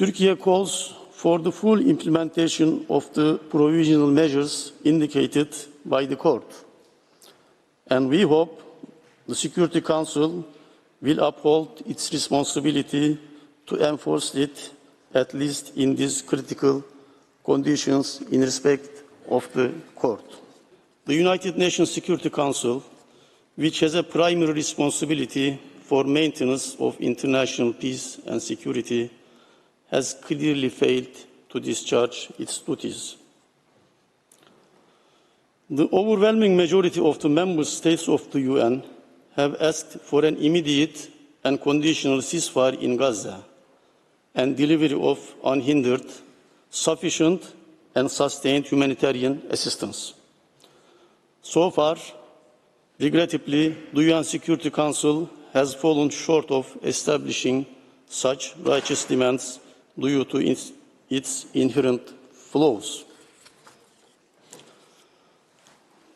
Turkey calls for the full implementation of the provisional measures indicated by the court. And we hope the Security Council will uphold its responsibility to enforce it, at least in these critical conditions, in respect of the court. The United Nations Security Council, which has a primary responsibility for maintenance of international peace and security, has clearly failed to discharge its duties. The overwhelming majority of the member states of the UN have asked for an immediate and conditional ceasefire in Gaza and delivery of unhindered, sufficient, and sustained humanitarian assistance. So far, regrettably, the UN Security Council has fallen short of establishing such righteous demands due to its, inherent flaws.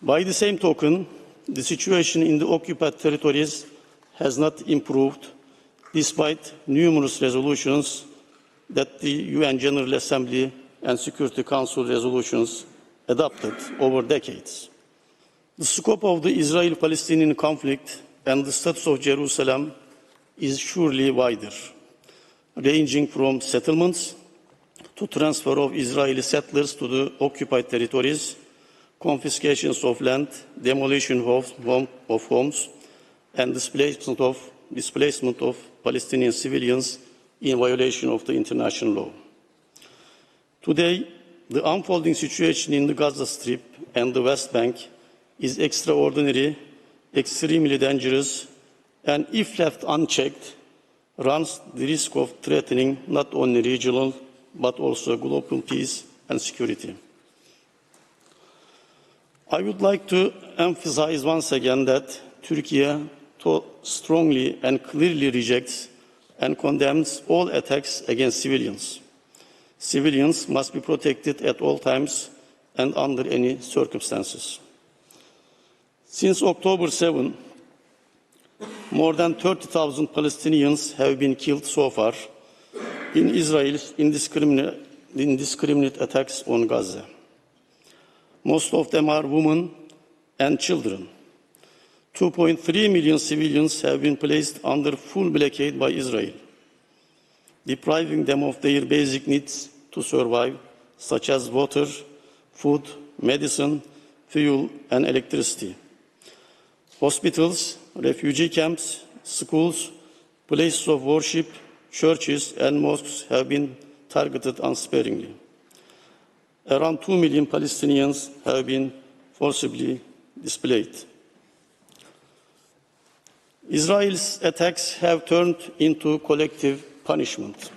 By the same token, the situation in the occupied territories has not improved despite numerous resolutions that the UN General Assembly and Security Council resolutions adopted over decades. The scope of the Israel Palestinian conflict and the status of Jerusalem is surely wider, ranging from settlements to transfer of Israeli settlers to the occupied territories, confiscations of land, demolition of, home, of homes, and displacement of, displacement of Palestinian civilians in violation of the international law. Today, the unfolding situation in the Gaza Strip and the West Bank is extraordinary, extremely dangerous, and if left unchecked, runs the risk of threatening not only regional but also global peace and security. I would like to emphasize once again that Turkey strongly and clearly rejects and condemns all attacks against civilians. Civilians must be protected at all times and under any circumstances. Since October 7, more than 30,000 Palestinians have been killed so far in Israel's indiscriminate, indiscriminate attacks on Gaza. Most of them are women and children. 2.3 million civilians have been placed under full blockade by Israel, depriving them of their basic needs to survive, such as water, food, medicine, fuel, and electricity. Hospitals, refugee camps, schools, places of worship, churches, and mosques have been targeted unsparingly. Around 2 million Palestinians have been forcibly displaced. Israel's attacks have turned into collective punishment.